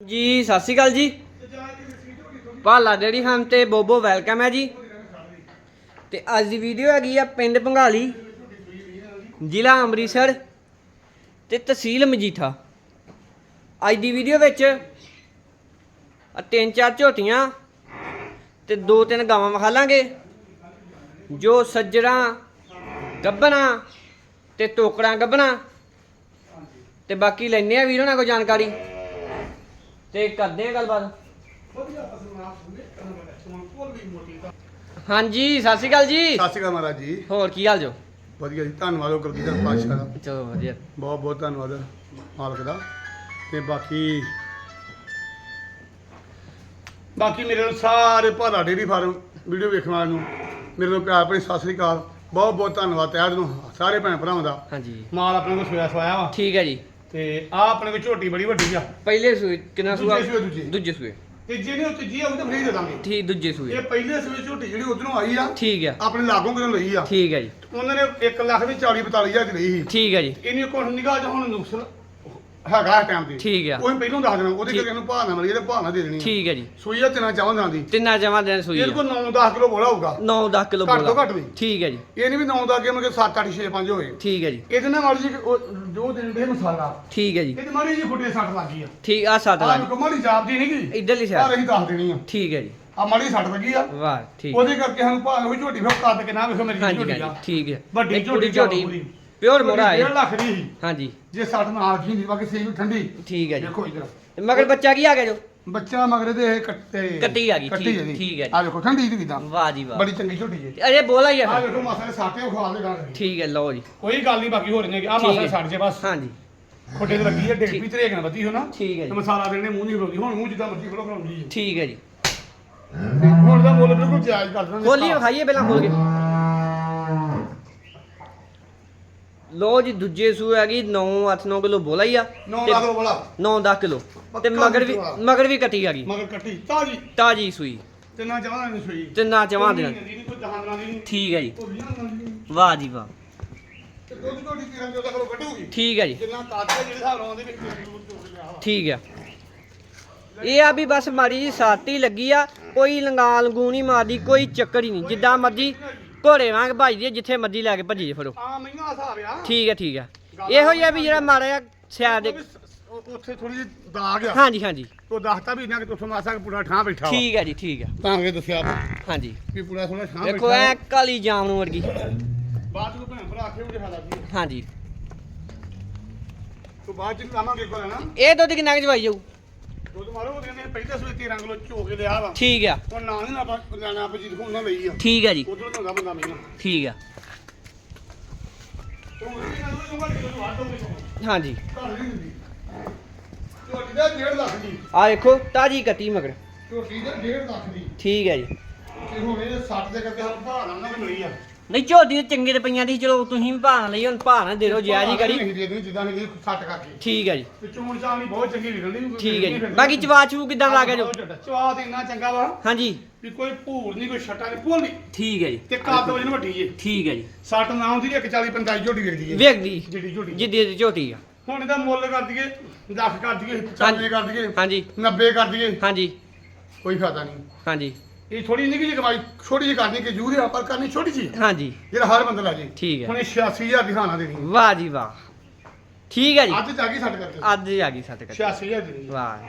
ਜੀ, ਸਤਿ ਸ਼੍ਰੀ ਅਕਾਲ ਜੀ। ਭਾਲਾ ਡੇਰੀ ਫਾਰਮ ਤੇ ਬੋਬੋ ਵੈਲਕਮ ਹੈ ਜੀ। ਤੇ ਅੱਜ ਦੀ ਵੀਡੀਓ ਹੈਗੀ ਆ ਪਿੰਡ ਭੰਗਾਲੀ ਜ਼ਿਲ੍ਹਾ ਅੰਮ੍ਰਿਤਸਰ ਤੇ ਤਹਿਸੀਲ ਮਜੀਠਾ। ਅੱਜ ਦੀ ਵੀਡੀਓ ਵਿੱਚ ਤਿੰਨ ਚਾਰ ਝੋਟੀਆਂ ਤੇ ਦੋ ਤਿੰਨ ਗਾਵਾਂ ਵਿਖਾ ਲਾਂਗੇ, ਜੋ ਸੱਜਣਾ ਗੱਬਣਾ ਤੇ ਟੋਕੜਾਂ ਗੱਬਣਾ ਤੇ ਬਾਕੀ ਲੈਣੇ ਆ ਵੀਰੋ ਨਾਲ ਕੋਈ ਜਾਣਕਾਰੀ। ਤੇ ਕਰਦੇ ਆ ਗੱਲਬਾਤ। ਹਾਂਜੀ ਸਤਿ ਸ਼੍ਰੀ ਅਕਾਲ ਜੀ। ਸਤਿ ਸ਼੍ਰੀ ਅਕਾਲ ਮਹਾਰਾਜ ਜੀ। ਹੋਰ ਕੀ ਹਾਲ ਜੋ? ਵਧੀਆ ਜੀ ਧੰਨਵਾਦ ਹੋ ਗੁਰਦੀਪ ਪਾਤਸ਼ਾਹ ਦਾ। ਚਲੋ ਵਧੀਆ। ਬਹੁਤ ਬਹੁਤ ਧੰਨਵਾਦ ਮਾਲਕ ਦਾ। ਤੇ ਬਾਕੀ ਬਾਕੀ ਮੇਰੇ ਨੂੰ ਸਾਰੇ ਭਾਲਾ ਡੇਰੀ ਫਾਰਮ ਵੀਡੀਓ ਵੇਖਣ ਵਾਲਿਆਂ ਨੂੰ ਮੇਰੇ ਨੂੰ ਪਿਆਰ ਭਰੀ ਸਤਿ ਸ਼੍ਰੀ ਅਕਾਲ। ਬਹੁਤ ਬਹੁਤ ਧੰਨਵਾਦ ਤਹਿ ਦਿਲੋਂ ਸਾਰੇ ਭੈਣ ਭਰਾਵਾਂ ਦਾ। ਹਾਂਜੀ। ਮਾਲ ਆਪਣੇ ਕੋਲ ਸੋਇਆ ਸਵਾਇਆ ਵਾ। ਠੀਕ ਹੈ ਜੀ। ਤੇ ਆ ਆਪਣੇ ਕੋਲ ਝੋਟੀ ਬੜੀ ਵੱਡੀ ਆ। ਪਹਿਲੇ ਸੂਏ ਕਿੰਨਾ ਸੂਆ? ਦੂਜੇ ਸੂਏ, ਦੂਜੇ। ਦੂਜੇ ਸੂਏ। ਤੇ ਜਿਹਨੇ ਉੱਤੇ ਜੀ ਆਉਂਦੇ ਫਰੀ ਦੇ ਦਾਂਗੇ। ਠੀਕ ਦੂਜੇ ਸੂਏ। ਇਹ ਪਹਿਲੇ ਸੂਏ ਝੋਟੀ ਜਿਹੜੀ ਉਧਰੋਂ ਆਈ ਆ ਠੀਕ ਹੈ ਆਪਣੇ ਲਾਗੋਂ ਕਿਦੋਂ ਲਈ ਆ। ਠੀਕ ਹੈ ਜੀ। ਉਹਨਾਂ ਨੇ 1 ਲੱਖ ਦੀ 40 42 ਹਜ਼ਾਰ ਦੀ ਲਈ ਸੀ। ਠੀਕ ਹੈ ਜੀ। ਇਹਨੇ ਕੋਲ ਨਿਗਾਹ ਜਾਂ ਹੁਣ ਨੁਕਸ ਹੈਗਾ ਟਾਈਮ ਤੇ। ਠੀਕ ਆ। ਉਹ ਅਸੀਂ ਪਹਿਲਾਂ ਦੱਸ ਦੇਣਾ ਉਹਦੇ। ਕਰਕੇ ਇਹਨੂੰ ਭਾਅ ਨਾ ਮਿਲੀ ਭਾਅ ਨਾ ਦੇ ਦੇਣੀ ਆ। ਠੀਕ ਹੈ ਜੀ। ਸੂਈ ਆ ਤਿੰਨਾਂ ਚਾਵਾਂ ਦਿਨਾਂ ਦੀ। ਤਿੰਨਾ ਜਮਾ ਦੇਣ ਸੂਈ ਇਹਦੇ ਕੋਲ 9-10 ਕਿਲੋ ਬੋਲਾ ਹੋਊਗਾ। 9-10 ਕਿਲੋ ਘੱਟ ਤੋਂ ਬੋਲਾ। ਘੱਟ ਵੀ। ਠੀਕ ਹੈ ਜੀ। ਇਹ ਨਹੀਂ ਵੀ 9 ਦਾ ਅੱਗੇ ਮਤਲਬ 7 8 6 5 ਹੋਏ। ਠੀਕ ਹੈ ਜੀ। ਇਹਦੇ ਨਾਲ ਮਾੜੀ ਜੀ ਜੋ ਦਿਨ ਦੇ ਮਸਾਲਾ। ਠੀਕ ਹੈ ਜੀ। ਇਹਦੇ ਮਾੜੀ ਜੀ ਫੁੱਟੇ ਸੱਟ ਲੱਗੀ ਆ। ਠੀਕ ਆ ਸੱਤ ਲੱਗ ਕੋ ਮਾੜੀ ਜਾਪਦੀ ਨਹੀਂ ਗਈ। ਇਧਰਲੀ ਆਹ ਸਾਈਡ ਅਸੀਂ ਦੱਸ ਦੇਣੀ ਆ। ਠੀਕ ਹੈ ਜੀ। ਆ ਮਾੜੀ ਸੱਟ ਲੱਗੀ ਆ। ਵਾਹ ਠੀਕ। ਉਹਦੇ ਕਰਕੇ ਸਾਨੂੰ ਭਾਅ ਹੋਈ ਝੋਟੀ ਫਿਰ ਕੱਦ ਕੇ ਨਾ ਵੇਖੋ ਮੇਰੀ ਹਾਂਜੀ ਝੋਟੀ ਆ। ਹਾਂਜੀ ਠੀਕ ਹੈ ਵੱਡੀ ਇੱਕ ਕੁੜੀ ਝੋਟੀ ਝੋਟੀ ਪੂਰੀ। ਪਿਓਰ ਮੋੜਾ ਹੈ। ਡੇਢ ਲੱਖ ਦੀ ਸੀ। ਹਾਂਜੀ। ਜੇ ਸੱਟ ਨਾਲ ਕੀ ਨਹੀਂ ਬਾਕੀ ਸਹੀ ਠੰਡੀ। ਠੀਕ ਹੈ ਜੀ। ਦੇਖੋ ਇਧਰ। ਤੇ ਮਗਰ ਬੱਚਾ ਕੀ ਆ ਗਿਆ ਜੋ? ਬੱਚਾ ਮਗਰੇ ਦੇ ਇਹ ਕੱਟੇ ਕੱਟੀ ਆ ਗਈ, ਠੀਕ- ਇਹਦੀ। ਠੀਕ ਹੈ ਜੀ। ਆ ਵੇਖੋ ਠੰਡੀ ਦੀ ਕਿਦਾਂ। ਵਾਹ ਜੀ ਵਾਹ। ਬੜੀ ਚੰਗੀ ਝੋਟੀ ਜੀ। ਤੇ ਅਜੇ ਬੋਲਾ ਹੀ ਆ ਆ ਫਿਰ। ਵੇਖੋ ਮਾਸਾ ਦੇ ਸਾਟੇ ਖਵਾ ਦੇ ਗਾਂ ਠੀਕ ਹੈ ਲਓ ਜੀ। ਕੋਈ ਗੱਲ ਨਹੀਂ ਬਾਕੀ ਹੋ ਰਹੀਆਂ ਕਿ ਆ ਠੀਕ ਮਾਸਾ ਹੈ। ਸੱਟ ਜੇ ਬਸ। ਹਾਂਜੀ। ਖੋਟੇ ਤੇ ਲੱਗੀ ਹੈ ਡੇਢ ਠੀਕ। ਵੀ ਤਰੇਕ ਨਾ ਵਧੀ ਹੋ ਨਾ। ਠੀਕ ਹੈ ਤੇ ਜੀ ਮਸਾਲਾ ਦੇਣੇ ਮੂੰਹ ਨਹੀਂ ਖਲੋਦੀ ਹੁਣ ਮੂੰਹ ਜਿੱਦਾਂ ਮਰਜ਼ੀ ਖਲੋ ਖਲਾਉਂਦੀ ਹੈ ਠੀਕ ਹੈ ਜੀ। ਹੁਣ ਦਾ ਮੁੱਲ ਬਿਲਕੁਲ ਜਾਇਜ਼ ਕਰ ਦਿੰਦੇ ਖੋਲੀ ਵਿਖਾਈਏ ਪਹਿਲਾਂ ਖੋਲ ਕੇ। ਲੋ ਜੀ ਦੂਜੇ ਸੂ ਹੈਗੀ 9 8 9 ਕਿਲੋ ਬੋਲਾ ਹੀ ਆ। 9 ਲੱਖ ਰੁਪਏ ਵਾਲਾ 9 10 ਕਿਲੋ। ਤੇ ਮਗਰ ਵੀ। ਮਗਰ ਵੀ ਕੱਟੀ ਆ ਗਈ ਮਗਰ ਕੱਟੀ। ਤਾਜੀ। ਤਾਜੀ ਸੂਈ। ਤੇ ਨਾ ਚਾਹਾਂ ਨਹੀਂ ਸੋਈ। ਤੇ ਨਾ ਚਵਾਂ ਕੋਈ ਦੇਣਾ ਨਹੀਂ ਦਿੰਦੀ, ਕੋਈ ਜਹਾਨ ਨਾਲ ਨਹੀਂ। ਠੀਕ ਹੈ ਜੀ। ਵਾਹ ਜੀ ਵਾਹ। ਤੇ ਦੁੱਧ ਝੋਟੀ 13 14 ਕਿਲੋ ਕੱਢੂਗੀ। ਠੀਕ ਹੈ ਜੀ। ਹੈ। ਠੀਕ ਆ ਇਹ ਆ ਵੀ ਬਸ ਮਾੜੀ ਜੀ ਸਾਤੀ ਲੱਗੀ ਆ ਕੋਈ ਲੰਗਾ ਲੰਗੂ ਨਹੀਂ ਮਾਰਦੀ ਕੋਈ ਚੱਕਰ ਹੀ ਨਹੀਂ। ਜਿੱਦਾਂ ਮਰਜ਼ੀ ਘੋੜੇ ਵਾਂਗ ਭੱਜਦੀ ਜਿੱਥੇ ਮਰਜ਼ੀ ਲੈ ਕੇ ਭੱਜੀ ਜੇ ਫੜੋ। ਆ ਮਹੀਨਾ ਹਿਸਾਬ ਆ। ਠੀਕ ਹੈ ਠੀਕ ਆ। ਇਹੋ ਹੀ ਆ ਵੀ ਜਿਹੜਾ ਮਾੜਾ ਜਿਹਾ ਸਿਆਦ ਦੇ ਉੱਥੇ ਥੋੜੀ ਜਿਹੀ ਦਾਗ ਆ। ਹਾਂਜੀ ਹਾਂਜੀ। ਉਹ ਦੱਸਤਾ ਵੀ ਨਾ ਕਿ ਤੁਸਾਂ ਮਾਸਾ ਕਿ ਪੂਰਾ ਠਾਂ ਬੈਠਾ ਠੀਕ ਹੈ ਜੀ ਠੀਕ ਆ। ਤਾਂ ਕਿ ਦੱਸਿਆ ਹਾਂਜੀ। ਵੀ ਪੂਰਾ ਥੋੜਾ ਠਾਂ ਦੇਖੋ ਬੈਠਾ ਐ ਕਾਲੀ ਜਾਮਨ ਵਰਗੀ। ਬਾਅਦ ਚ ਭੈਣ ਭਰਾ ਆਖੇ ਉਹਦੇ ਹਾਲਾ ਕੀ ਹਾਂਜੀ। ਤੂੰ ਬਾਅਦ ਚ ਲਾਵਾਂਗੇ ਕੋਲ ਨਾ? ਇਹ ਦੁੱਧ ਕਿੰਨਾ ਕੁ ਜਵਾਈ ਜਾਊ? ਦੁੱਧ ਮਾਰੋ ਉਹਦੇ ਨੇ ਪਹਿਲੇ ਸੂਏ 13 ਕਿਲੋ ਝੋ ਕੇ ਲਿਆ ਵਾ। ਠੀਕ ਆ। ਹੁਣ ਨਾ ਨਹੀਂ ਨਾ ਆਪਾਂ ਲੈਣਾ ਆਪਾਂ ਜੀ ਲਈ ਆ। ਠੀਕ ਆ ਜੀ। ਉਧਰੋਂ ਤੋਂ ਬੰਦਾ ਮਹੀਨਾ ਠੀਕ ਆ। ਤੂੰ ਉਹਦੀ ਨਾਲ ਉਹ ਗੱਲ ਕਿਲੋ ਦੋਗੇ ਹਾਂਜੀ। ਝੋਟੀ ਦਾ 1.5 ਲੱਖ ਦੀ। ਆ ਦੇਖੋ ਤਾਜੀ ਕੱਟੀ ਮਗਰ। ਝੋਟੀ ਦਾ 1.5 ਲੱਖ ਦੀ। ਠੀਕ ਹੈ ਜੀ। ਤੇ ਹੁਣ ਇਹ 60 ਦੇ ਕਰਕੇ ਸਾਨੂੰ ਭਾਅ ਨਾਲ ਨਾ ਮਿਲੀ ਆ। ਨਹੀਂ ਝੋਟੀ ਤੇ ਚੰਗੇ ਤੇ ਪਈਆਂ ਦੀ ਚਲੋ ਤੁਸੀਂ ਵੀ ਭਾਅ ਲਈ ਹੁਣ ਨਾ ਦੇ ਦਿਓ ਜਾਇਜ਼ ਹੀ ਕਰੀ। ਨਹੀਂ ਦੇ ਦੇਣੀ ਜਿੱਦਾਂ ਨਹੀਂ 60 ਕਰਕੇ। ਠੀਕ ਹੈ ਜੀ। ਚੋਣ ਬਹੁਤ ਚੰਗੀ ਨਿਕਲਦੀ ਠੀਕ ਹੈ ਜੀ। ਬਾਕੀ ਚਵਾ ਚੂ ਕਿਦਾਂ ਲੱਗ ਗਿਆ ਜੋ ਚਵਾ ਤੇ ਇੰਨਾ ਚੰਗਾ ਵਾ ਹਾਂਜੀ। ਵੀ ਕੋਈ ਭੂਰ ਨਹੀਂ ਕੋਈ ਛੱਟਾ ਨਹੀਂ ਭੁੱਲ ਨਹੀਂ। ਠੀਕ ਹੈ ਜੀ। ਤੇ ਕੱਦ ਵਜਨ ਵੱਡੀ ਏ ਠੀਕ ਹੈ ਜੀ। 60 ਨਾ ਹੁੰਦੀ 140 45 ਝੋਟੀ ਵਿਕਦੀ ਏ ਵੇਖਦੀ ਜਿਹੜੀ ਝੋਟੀ। ਜਿੱਦੀ ਦੀ ਝੋਟੀ ਆ। ਹੁਣ ਇਹਦਾ ਮੁੱਲ ਕਰ ਦਈਏ 10 ਕਰ ਦਈਏ 95 ਕਰ ਦਈਏ ਹਾਂਜੀ। 90 ਕਰ ਦਈਏ। ਹਾਂਜੀ। ਕੋਈ ਫਾਇਦਾ ਨਹੀਂ। ਹਾਂਜੀ। ਇਹ ਥੋੜੀ ਨਿੱਕੀ ਜਿਹੀ ਕਮਾਈ ਛੋਟੀ ਜਿਹੀ ਕਰਨੀ ਕਿ ਜੂਰ ਆ ਪਰ ਕਰਨੀ ਛੋਟੀ ਜਿਹੀ ਹਾਂਜੀ। ਜਿਹੜਾ ਹਰ ਬੰਦਾ ਲੈ ਜੇ। ਠੀਕ ਹੈ। ਹੁਣ ਇਹ 86000 ਦੀ ਖਾਣਾ ਦੇਣੀ। ਵਾਹ ਜੀ ਵਾਹ। ਠੀਕ ਹੈ ਜੀ। ਅੱਜ ਜਾ ਕੇ ਛੱਡ ਕਰਕੇ। ਅੱਜ ਹੀ ਆ ਗਈ ਸੱਤ ਕੱਟੀ 86000 ਦੀ ਦੇਣੀ। ਵਾਹ।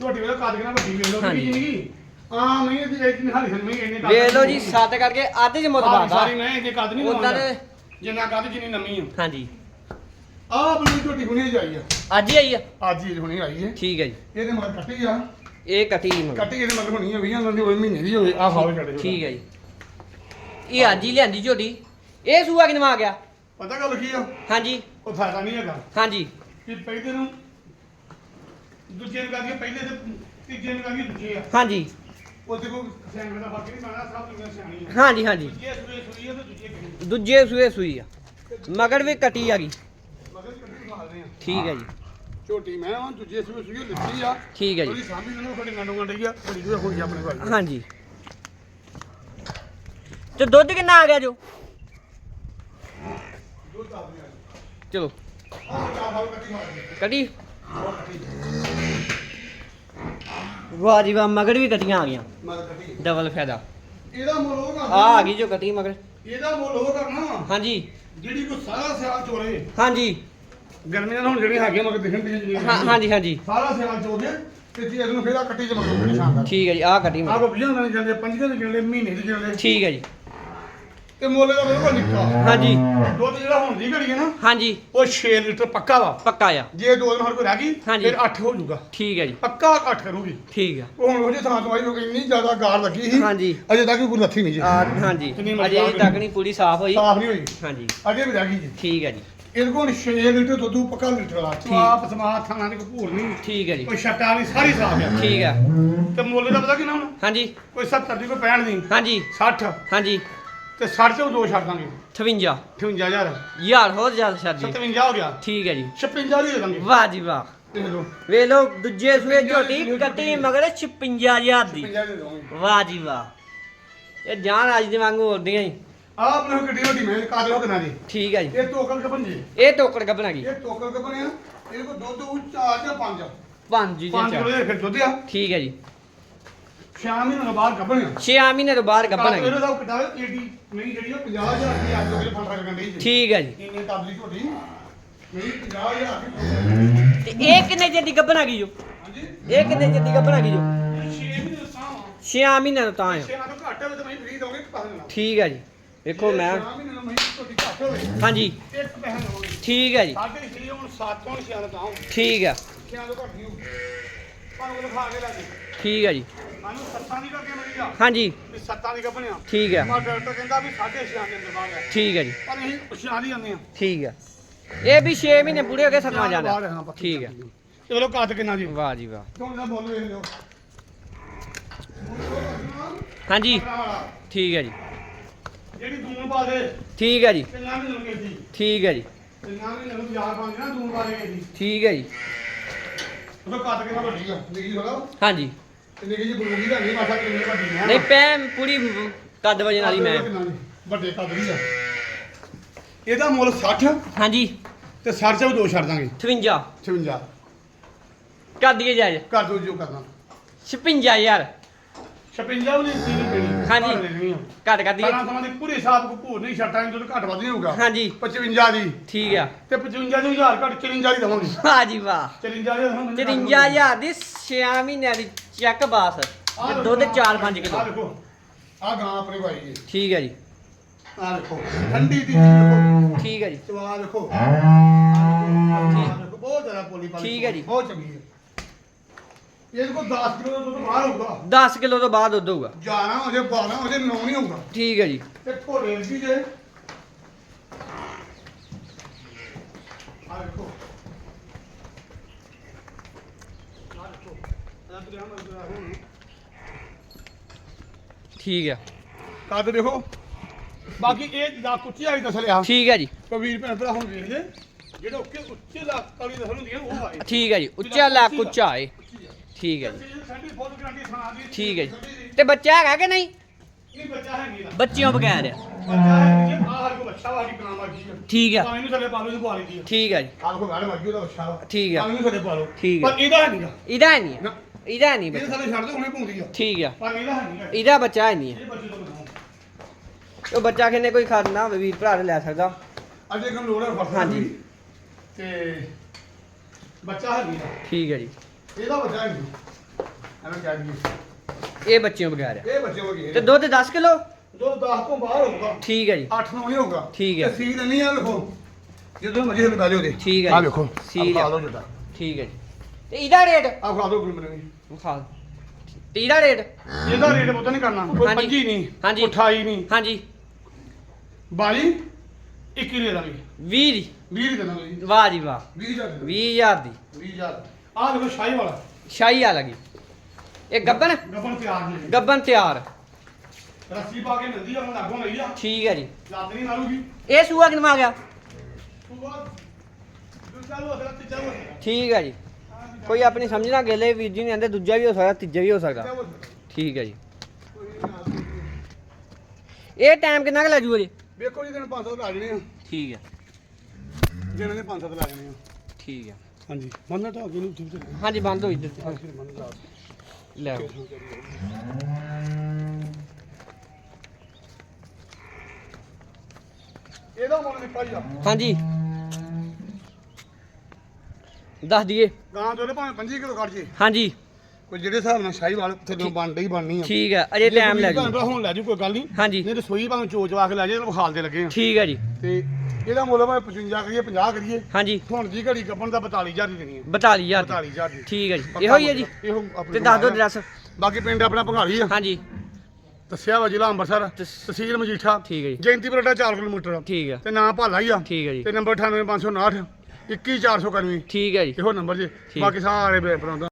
ਝੋਟੀ ਵੇਲੇ ਕੱਦ ਕਿਨਾ ਵੱਡੀ ਵੇਖ ਲਓ ਹਾਂਜੀ। ਨਿੱਕੀ ਜਿਹੀ। ਆ ਮੈਂ ਇਹਦੀ ਨਹੀਂ ਹਾਲੀ ਨਹੀਂ ਇਹਨੇ ਕੱਦ ਵੇਖ ਲਓ ਜੀ ਸੱਤ ਕਰਕੇ ਅੱਧ ਚ ਮੁੱਲ ਸਾਰੀ- ਬਣਦਾ ਸਾਰੀ ਮੈਂ ਇਹਦੇ ਕੱਦ ਨਹੀਂ ਉਦਾਂ ਲਵਾਉਂਦਾ। ਦੇ ਜਿੰਨਾ ਕੱਦ ਜਿੰਨੀ ਨਵੀਂ ਆ। ਹਾਂਜੀ। ਆ ਆਪਣੀ ਝੋਟੀ ਹੁਣੇ ਜਾਈ ਆ। ਅੱਜ ਹੀ ਆਈ ਆ? ਅੱਜ ਹੀ ਹੁਣੇ ਆਈ ਹੈ ਠੀਕ ਹੈ ਜੀ। ਇਹਦੇ ਮਗਰ ਕੱਟੀ ਆ। ਇਹ ਕੱਟੀ ਮਗਰ ਕੱਟੀ ਇਹਦੇ ਮਗਰ ਹੋਣੀ ਆ 20 ਦਿਨ ਦੀ ਹੋਈ ਮਹੀਨੇ ਦੀ ਹੋਵੇ ਆ ਖਾਵੇ ਛੱਡੇ ਠੀਕ ਹੈ ਜੀ। ਇਹ ਅੱਜ ਹੀ ਲਿਆਂਦੀ ਝੋਟੀ। ਇਹ ਸੂਆ ਕਿਨਵਾ ਆ ਗਿਆ? ਪਤਾ ਗੱਲ ਕੀ ਆ? ਹਾਂਜੀ। ਉਹ ਫਾਇਦਾ ਨਹੀਂ ਹੈਗਾ। ਹਾਂਜੀ। ਕਿ ਪਹਿਲੇ ਨੂੰ ਦੂਜੇ ਨੂੰ ਕਰੀਏ ਪਹਿਲੇ ਤੇ ਤੀਜੇ ਨੂੰ ਕਰੀਏ ਦੂਜੇ ਆ। ਹਾਂਜੀ। ਉਹ ਦੇਖੋ ਸਿਆਣੇ ਦਾ ਫ਼ਰਕ ਨਹੀਂ ਪੈਣਾ ਸਭ ਦੁਨੀਆ ਸਿਆਣੀ ਆ ਹਾਂਜੀ ਹਾਂਜੀ। ਦੂਜੇ ਸੂਏ ਸੂਈ ਆ ਤੇ ਦੂਜੇ ਕਿਹੜੀ ਦੂਜੇ ਸੂਏ ਸੂਈ ਆ। ਮਗਰ ਵੀ ਕੱਟੀ ਆ ਗਈ। ਮਗਰ ਕੱਟੀ ਮਾਰਦੇ ਆ। ਠੀਕ ਹੈ ਜੀ। ਝੋਟੀ ਮੈਂ ਹਾਂ ਦੂਜੇ ਸੂਏ ਆ, ਲਿੱਤੀ ਆ। ਠੀਕ ਹੈ ਜੀ। ਉਹਦੀ ਸਾਂਭੀ ਨੂੰ ਖੜੀ ਗੰਡੋਂ ਗੰਡਈ ਆ ਬੜੀ ਦੂਰ ਹੋਈ ਆਪਣੇ ਕੋਲ ਹਾਂਜੀ। ਤੇ ਦੁੱਧ ਕਿੰਨਾ ਆ ਗਿਆ ਜੋ? ਦੁੱਧ ਆ ਗਿਆ ਚਲੋ। ਕੱਢੀ। ਵਾਹ ਜੀ ਵਾਹ ਮਗਰ ਵੀ ਕਟੀਆਂ ਆ ਗਈਆਂ। ਮਗਰ ਕੱਟੀ। ਡਬਲ ਫਾਇਦਾ। ਇਹਦਾ ਮੁੱਲ ਉਹ ਕਰਨਾ। ਆ ਆ ਗਈ ਜੋ ਕਟੀ ਮਗਰ। ਇਹਦਾ ਮੁੱਲ ਉਹ ਕਰਨਾ। ਹਾਂਜੀ। ਜਿਹੜੀ ਕੋ ਸਾਰਾ ਸਿਆਲ ਚੋਰੇ ਹਾਂਜੀ। ਗਰਮੀਆਂ ਨਾਲ ਹੁਣ ਜਿਹੜੀਆਂ ਹੈਗੀਆਂ ਮਗਰ ਦਿਖਣ ਦੀਆਂ ਜਿਹੜੀਆਂ ਹਾਂ ਹਾਂਜੀ ਹਾਂਜੀ। ਸਾਰਾ ਸਿਆਲ ਚੋਰੇ ਤੇ ਜੇ ਇਹਨੂੰ ਫੇਰ ਆ ਕੱਟੀ ਚ ਮਗਰ ਸ਼ਾਨਦਾਰ। ਠੀਕ ਹੈ ਜੀ ਆ ਕਟੀ ਆ ਮਗਰ ਕੋ ਵੀਹਾਂ ਦਿਨ ਜਾਂਦੇ ਪੰਜੀਆਂ ਦੇ ਜਾਂਦੇ ਮਹੀਨੇ ਦੇ ਜਾਂਦੇ ਠੀਕ ਹੈ ਜੀ। ਤੇ ਮੁੱਲ ਦਾ ਬਿਲਕੁਲ ਨਿੱਕਾ। ਹਾਂਜੀ। ਦੁੱਧ ਜਿਹੜਾ ਹੁਣ ਦੀ ਘੜੀ ਹੈ ਨਾ ਹਾਂਜੀ। ਉਹ 6 ਲੀਟਰ ਪੱਕਾ ਵਾ। ਪੱਕਾ ਆ। ਜੇ ਦੋ ਦਿਨ ਹੋਰ ਕੋਈ ਰਹਿ ਗਈ ਹਾਂਜੀ। ਫਿਰ 8 ਹੋ ਜਾਊਗਾ। ਠੀਕ ਹੈ ਜੀ। ਪੱਕਾ 8 ਕਰੂਗੀ। ਠੀਕ ਆ। ਉਹ ਹੁਣ ਉਹ ਜੇ ਥਾਂ ਤੋਂ ਆਈ ਲੋਕ ਇੰਨੀ ਜ਼ਿਆਦਾ ਗਾਰ ਲੱਗੀ ਸੀ ਹਾਂਜੀ। ਅਜੇ ਤੱਕ ਕੋਈ ਲੱਥੀ ਨਹੀਂ ਜੀ। ਆ ਹਾਂਜੀ। ਕਿੰਨੀ ਅਜੇ ਤੱਕ ਨਹੀਂ ਪੂਰੀ ਸਾਫ਼ ਹੋਈ। ਸਾਫ਼ ਨਹੀਂ ਹੋਈ। ਹਾਂਜੀ। ਅਜੇ ਵੀ ਰਹਿ ਗਈ ਜੀ। ਠੀਕ ਹੈ ਜੀ। ਇਹਦੇ ਕੋਲ 6 ਲੀਟਰ ਦੁੱਧ ਪੱਕਾ ਲੀਟਰ ਵਾਲਾ। ਆਪ ਸਮਾਤ ਥਾਣਾ ਦੀ ਕੋਈ ਭੂਰ ਨਹੀਂ। ਠੀਕ ਹੈ ਜੀ। ਕੋਈ ਛੱਟਾ ਨਹੀਂ ਸਾਰੀ ਸਾਫ਼ ਆ ਠੀਕ ਆ ਤੇ ਮੁੱਲ ਦਾ ਪਤਾ ਕਿੰਨਾ ਹੁਣ? ਹਾਂਜੀ। ਕੋਈ 70 ਦੀ ਕੋਈ 65 ਦੀ। ਹਾਂਜੀ। 60 ਹਾਂਜੀ। ਤੇ 60 ਚੋਂ ਦੋ ਛੱਡ ਦਾਂਗੇ 58 58000 ਯਾਰ ਹੋਰ ਜ਼ਿਆਦਾ ਸ਼ਾਦੀ 57 ਹੋ ਗਿਆ। ਠੀਕ ਹੈ ਜੀ। 56 ਦੀ ਦੇ ਦਾਂਗੇ। ਵਾਹ ਜੀ ਵਾਹ। ਦੇਖ ਲਓ। ਵੇ ਲੋ ਦੂਜੇ ਸੂਏ ਝੋਟੀ ਕੱਟੀ ਮਗਰ 56000 ਦੀ। 50 ਦੇ ਦਾਂਗੇ। ਵਾਹ ਜੀ ਵਾਹ। ਇਹ ਜਾਨ ਅੱਜ ਦੇ ਵਾਂਗੂ ਹੁੰਦੀਆਂ ਹੀ ਆ ਆਪਣੇ ਕੋਲ ਕਿੱਡੀ ਵੱਡੀ ਮਿਹਨਤ ਕਰ ਲਓ ਕਿੰਨਾ ਦੀ। ਠੀਕ ਹੈ ਜੀ। ਇਹ ਟੋਕਲ ਕਪਨ ਜੀ ਇਹ ਟੋਕੜ ਗੱਬਣਾ ਗਈ। ਇਹ ਟੋਕਲ ਕਪਨ ਆ ਇਹਦੇ ਕੋਲ ਦੁੱਧ ਉਹ ਚਾਰ ਜਾਂ ਪੰਜ ਪੰਜ ਜੀ ਪੰਜ ਚਾਰ। ਕਿਲੋ ਦੇ ਫਿਰ ਦੁੱਧ ਆ। ਠੀਕ ਹੈ ਜੀ। ਸ਼ਾਮ ਨੂੰ ਬਾਹਰ ਕੱਢਣੇ ਆ। 6 ਮਹੀਨੇ ਤੋਂ ਬਾਅਦ ਗੱਬਣਾ ਇਹਦਾ ਗਈ ਦਾ ਕਿਤਾ ਏਡੀ ਨਹੀਂ ਜਿਹੜੀ ਉਹ 50000 ਦੀ ਅੱਜ ਕਿਲੋ ਫੰਡ ਰੱਖਣ ਦੀ ਠੀਕ ਹੈ ਜੀ। ਇੰਨੇ ਤਬਲੀ ਝੋਟੀ ਨਹੀਂ 50000 ਦੀ ਤੇ ਇਹ ਕਿੰਨੇ ਚਿਰ ਦੀ ਗੱਬਣਾ ਗਈ ਜੋ ਇਹ ਕਿੰਨੇ ਚਿਰ ਦੀ ਗੱਬਣਾ ਗਈ ਜੋ 6 ਮਹੀਨੇ ਦਾ ਸਾਹ 6 ਮਹੀਨੇ ਤੋਂ ਤਾਂ ਆ 6 ਨਾਲ ਘੱਟ ਹੋਵੇ ਤਾਂ ਮੈਂ ਫ੍ਰੀ ਦੋਗੇ ਪੈਸੇ ਦੇਣਾ ਠੀਕ ਹੈ ਜੀ। ਵੇਖੋ ਮੈਂ 6 ਮਹੀਨੇ ਨਾਲ ਮੈਂ ਝੋਟੀ ਘੱਟ ਹੋਵੇ ਹਾਂਜੀ। ਠੀਕ ਹੈ ਜੀ। ਸਾਡੇ ਸੀ ਹੁਣ 7 ਤੋਂ 6 ਦਾ ਤਾਂ ਠੀਕ ਆ ਤੁਹਾਨੂੰ ਜੀ। ਠੀਕ ਹੈ ਜੀ। ਸਾਨੂੰ ਸੱਤਾਂ ਦੀ ਕਰਕੇ ਮਿਲੀ ਆ। ਹਾਂਜੀ। ਵੀ ਸੱਤਾਂ ਦੀ ਕੱਪਣਿਆ ਠੀਕ ਆ ਮਾ ਡਾਕਟਰ ਕਹਿੰਦਾ ਵੀ 6.5 ਦੇ ਅੰਦਰ ਆ। ਠੀਕ ਹੈ ਜੀ। ਪਰ ਅਸੀਂ ਹੁਸ਼ਿਆਰ ਹੀ ਜਾਂਦੇ ਆ। ਠੀਕ ਆ ਇਹ ਵੀ 6 ਮਹੀਨੇ ਪੂਰੇ ਹੋ ਗਏ ਸਤਵਾਂ ਜਾਂਦਾ ਠੀਕ ਹੈ। ਚਲੋ ਕੱਦ ਕਿੰਨਾ ਜੀ। ਵਾਹ ਜੀ ਵਾਹ। ਹੁਣ ਦਾ ਬੋਲ ਵੇਖ ਲਿਓ। ਹਾਂਜੀ। ਠੀਕ ਹੈ ਜੀ। ਪਾ ਦੇ। ਠੀਕ ਹੈ ਜੀ। ਵੀ ਸੀ ਠੀਕ ਹੈ ਜੀ। ਵੀ ਯਾਰ ਬਣ ਨਾ ਪਾ ਦੇ ਠੀਕ ਹੈ ਜੀ। ਉਹ ਕੱਦ ਕਿੰਨਾ ਵੱਡੀ ਆ। ਨਿੱਕੀ ਥੋੜਾ ਹਾਂਜੀ। ਤੇ ਨਿੱਕੀ ਜੀ ਬੁਲਬੁਲੀ ਦਾ ਨਹੀਂ ਮਾਸਾ ਕਿੰਨੀ ਵੱਡੀ ਆ ਨਹੀਂ ਪੈਮ ਪੂਰੀ ਕੱਦ ਵਜਨ ਵਾਲੀ ਮੈਂ। ਵੱਡੇ ਕੱਦ ਦੀ ਆ। ਇਹਦਾ ਮੁੱਲ 60 ਹਾਂਜੀ। ਤੇ 60 ਚ ਵੀ ਦੋ ਛੱਡ ਦਾਂਗੇ। 58 56 ਕਰ ਦਈਏ ਜਾਇਜ਼। ਕਰ ਦੋ ਜੋ ਕਰਨਾ। 56000 56 ਵੀ ਨਹੀਂ ਤੀਨ ਪੈਣੀ ਹਾਂਜੀ। ਆ। ਘੱਟ ਕਰ ਦਈਏ। ਸਾਰਾ ਸਮਾਂ ਦੀ ਪੂਰੇ ਹਿਸਾਬ ਕੋ ਭੂਰ ਨਹੀਂ ਛੱਟਾਂ ਦੁੱਧ ਘੱਟ ਵੱਧ ਨਹੀਂ ਹੋਊਗਾ। ਹਾਂਜੀ। 55 ਦੀ। ਠੀਕ ਆ। ਤੇ 55 ਦੀ 1000 ਘੱਟ 54 ਦੀ ਦਵਾਂਗੇ। ਵਾਹ ਜੀ ਵਾਹ। 54 ਦੀ ਦਵਾਂਗੇ 53000 ਦੀ 6 ਮਹੀਨਿਆਂ ਦੀ ਚੈੱਕ ਬਾਸ। ਤੇ ਦੁੱਧ 4-5 ਕਿਲੋ। ਆ ਦੇਖੋ। ਆ ਗਾਂ ਆਪਣੇ ਭਾਈ ਜੀ। ਠੀਕ ਹੈ ਜੀ। ਆ ਦੇਖੋ। ਠੰਡੀ ਦੀ ਦੇਖੋ। ਠੀਕ ਹੈ ਜੀ। ਸਵਾਦ ਦੇਖੋ। ਆਹ ਦੇਖੋ। ਬਹੁਤ ਜ਼ਿਆਦਾ ਪੋਲੀ ਪਾਲੀ ਠੀਕ ਹੈ ਜੀ। ਬਹੁਤ ਚੰਗੀ ਹੈ ਇਹਦੇ ਕੋਲ 10 ਕਿਲੋ ਦਾ ਦੁੱਧ ਬਾਹਰ ਹੋਊਗਾ। 10 ਕਿਲੋ ਤੋਂ ਬਾਅਦ ਦੁੱਧ ਹੋਊਗਾ। 11 ਹੋ ਜੇ 12 ਹੋ ਜੇ 9 ਨਹੀਂ ਹੋਊਗਾ। ਠੀਕ ਹੈ ਜੀ। ਤੇ ਘੋੜੇ ਦੀ ਜੇ ਆ ਦੇਖੋ। ਆ ਦੇਖੋ। ਰੱਬ ਦੇ ਹਮਦ ਦਾ ਹੁਣ? ਠੀਕ ਹੈ। ਕੱਦ ਦੇਖੋ। ਬਾਕੀ ਇਹ ਦਾ ਕੁੱਚੀ ਠੀਕ ਹੈ ਜੀ। ਕਬੀਰ ਭੈਣ ਭਰਾ ਹੁਣ ਵੇਖ ਜਿਹੜਾ ਉੱਕੇ ਉੱਚੇ ਲੱਕ ਵਾਲੀ ਨਸਲ ਹੁੰਦੀ ਹੈ ਉਹ ਆਏ ਠੀਕ ਹੈ ਜੀ। ਉੱਚਾ ਲੱਕ ਉੱਚਾ ਹੈ ਠੀਕ ਹੈ ਜੀ। ਠੰਡੀ ਫੁੱਲ ਗਰੰਟੀ ਸੁਣਾ ਦੀ ਠੀਕ ਹੈ ਜੀ। ਤੇ ਬੱਚਾ ਹੈਗਾ ਕਿ ਨਹੀਂ? ਇਹ ਬੱਚਾ ਹੈ ਨਹੀਂ ਦਾ ਬੱਚਿਆਂ ਬਗੈਰ ਆ। ਬੱਚਾ ਹੈ ਜੀ ਆਹ ਹਰ ਕੋ ਬੱਚਾ ਵਾ ਦੀ ਕਨਾਮ ਆ ਗਈ ਠੀਕ ਹੈ ਪਾਣੀ ਨੂੰ ਥੱਲੇ ਪਾ ਲਓ ਇਹਨੂੰ ਪਾ ਲਈ ਦੀ ਠੀਕ ਹੈ ਜੀ। ਆਹ ਕੋ ਗਾੜ ਮੱਗੀ ਉਹਦਾ ਬੱਚਾ ਵਾ। ਠੀਕ ਹੈ ਪਾਣੀ ਨੂੰ ਥੱਲੇ ਪਾ ਲਓ ਠੀਕ। ਪਰ ਇਹਦਾ ਹੈ ਨਹੀਂਗਾ। ਇਹਦਾ ਹੈ ਨਹੀਂ ਨਾ। ਇਹਦਾ ਹੈ ਨਹੀਂ ਇਹਦੇ ਬੱਚਾ। ਥੱਲੇ ਛੱਡ ਦੇ ਹੁਣੇ ਭੁੰਦੀ ਆ। ਠੀਕ ਹੈ ਪਰ ਇਹਦਾ ਹੈ ਨਹੀਂਗਾ। ਇਹਦਾ ਬੱਚਾ ਹੈ ਨਹੀਂ ਇਹ ਬੱਚੇ ਤੋਂ ਉਹ ਬੱਚਾ ਕਿੰਨੇ ਕੋਈ ਖੜਨਾ ਹੋਵੇ ਵੀਰ ਭਰਾ ਨੇ ਲੈ ਸਕਦਾ। ਅਜੇ ਕੰਮ ਲੋੜ ਹੈ ਫਸਲ ਹਾਂਜੀ। ਦੀ ਤੇ ਬੱਚਾ ਹੈ ਨਹੀਂਗਾ ਠੀਕ ਹੈ ਜੀ। ਇਹਦਾ ਬੱਚਾ ਹੈ। ਨਹੀਂ ਐਵੇਂ ਕਹਿ ਦਈਏ ਇਹ ਬੱਚਿਆਂ ਬਗੈਰ ਆ। ਇਹ ਬੱਚੇ ਹੋ ਗਏ ਤੇ ਦੁੱਧ 10 ਕਿਲੋ? ਜੋ 10 ਤੋਂ ਬਾਹਰ ਹੋਊਗਾ। ਠੀਕ ਹੈ ਜੀ। 8 9 ਹੀ ਹੋਊਗਾ। ਠੀਕ ਹੈ। ਤੇ ਸੀਲ ਨਹੀਂ ਆ ਵੇਖੋ ਜਦੋਂ ਮਰਜ਼ੀ ਹਲੇ ਬਾਜੋ ਦੇ ਠੀਕ ਹੈ ਆ ਜੀ। ਵੇਖੋ ਸੀਲ ਆ। ਆ। ਲਓ ਜੁਦਾ। ਠੀਕ ਹੈ ਜੀ। ਤੇ ਇਹਦਾ ਰੇਟ? ਆ ਖਾ ਦੋ ਗੁਰੂ ਮੈਨੂੰ ਵਿਖਾ ਤੇ ਇਹਦਾ ਰੇਟ? ਇਹਦਾ ਰੇਟ ਪਤਾ ਨਹੀਂ ਕਰਨਾ। ਕੋਈ ਹਾਂਜੀ। 25 ਨਹੀਂ ਹਾਂਜੀ। ਕੋਈ 28 ਨਹੀਂ ਹਾਂਜੀ 22 21 ਦੇ ਦਾਂਗੇ 20 ਦੀ। 20 ਦੀ ਦੇਣਾ ਜੀ ਵਾਹ ਜੀ ਵਾਹ। 20000 ਦੇ। 20000 ਦੀ। 20000 ਆ ਦੇਖੋ ਸ਼ਾਹੀ ਵਾਲਾ। ਸ਼ਾਹੀ ਆ ਲਗੀ ਇਹ ਗੱਬਨ ਗੱਬਨ ਤਿਆਰ ਨਹੀਂ ਗੱਬਨ ਤਿਆਰ। ਰੱਸੀ ਪਾ ਕੇ ਮਿਲਦੀ ਆ ਹੁਣ ਲਾਗੋਂ ਲਈ ਆ। ਠੀਕ ਹੈ ਜੀ। ਲੱਤ ਨਹੀਂ ਮਾਰੂਗੀ ਇਹ ਸੂਆ ਕਿਨਵਾ ਆ ਗਿਆ? ਠੀਕ ਹੈ ਜੀ। ਕੋਈ ਆਪਣੀ ਸਮਝਣਾ ਗੇਲੇ ਵੀਰ ਜੀ ਨੇ ਆਂਦੇ ਦੂਜਾ ਵੀ ਹੋ ਸਕਦਾ ਤੀਜਾ ਵੀ ਹੋ ਸਕਦਾ। ਠੀਕ ਹੈ ਜੀ। ਇਹ ਟਾਈਮ ਕਿੰਨਾ ਕੁ ਲੱਗ ਜੂਗਾ ਜੀ? ਵੇਖੋ ਜੀ ਦਿਨ 500 ਲਾ ਜਣੇ ਆ। ਠੀਕ ਹੈ ਦਿਨ ਦੇ 500 ਲਾ ਜਣੇ ਆ। ਠੀਕ ਹੈ ਹਾਂਜੀ ਮੰਨਣਾ ਤਾਂ ਅੱਗੇ ਨੂੰ ਠੀਕ ਤੇ ਹਾਂਜੀ ਬੰਦ ਹੋਈ ਦਿੱਤੀ ਮੰਨ ਲਾ ਲੈ ਆਓ। ਇਹਦਾ ਮੁੱਲ ਦਿੱਤਾ ਹੀ ਆ ਹਾਂਜੀ। ਦੱਸ ਦਈਏ। ਗਾਂ ਤੋਂ ਭਾਵੇਂ 25 ਕਿਲੋ ਕੱਢ ਜੇ। ਹਾਂਜੀ। ਕੋਈ ਜਿਹੜੇ ਹਿਸਾਬ ਨਾਲ ਸ਼ਾਹੀ ਵਾਲ ਥੱਲੇ ਬਣਦੇ ਹੀ ਬਣਨੀ ਆ। ਠੀਕ ਹੈ ਅਜੇ ਟਾਈਮ ਲੱਗ ਭਰਾ ਹੁਣ ਲੈ ਜੂ ਕੋਈ ਗੱਲ ਨਹੀਂ ਹਾਂਜੀ। ਨਹੀਂ ਰਸੋਈ ਭਾਵੇਂ ਚੋਚ ਵਾ ਕੇ ਲੈ ਜੇ ਵਿਖਾਲ ਦੇ ਲੱਗੇ ਆ। ਠੀਕ ਹੈ ਜੀ। ਤੇ ਇਹਦਾ ਮੁੱਲ ਭਾਵੇਂ 55 ਕਰੀਏ 50 ਕਰੀਏ। ਹਾਂਜੀ। ਹੁਣ ਦੀ ਘੜੀ ਕੱਪਣ ਦਾ 42000 ਦੀ ਦੇਣੀ ਹੈ। 42000 ਦੀ। 42000 ਦੀ। ਠੀਕ ਹੈ ਜੀ। ਇਹੋ ਹੀ ਹੈ ਜੀ। ਇਹੋ ਤੇ ਦੱਸ ਦਿਓ ਐਡਰੈਸ ਬਾਕੀ ਪਿੰਡ ਆਪਣਾ ਭੰਗਾਲੀ ਆ। ਹਾਂਜੀ। ਦੱਸਿਆ ਵਾ ਜ਼ਿਲ੍ਹਾ ਅੰਮ੍ਰਿਤਸਰ ਤਸ- ਤਹਿਸੀਲ ਮਜੀਠਾ। ਠੀਕ ਹੈ ਜੀ। ਜੈਂਤੀ ਬਰੋਡਾ 4 ਕਿਲੋਮੀਟਰ। ਠੀਕ ਹੈ। ਤੇ ਨਾਂ ਭਾਲਾ ਹੀ ਆ। ਠੀਕ ਹੈ ਜੀ। ਤੇ ਨੰਬਰ 98559 21491 ਠੀਕ ਹੈ ਜੀ। ਇਹੋ ਨੰਬਰ ਜੇ। ਬਾਕੀ ਸਾਰੇ ਭਰਾ ਦਾ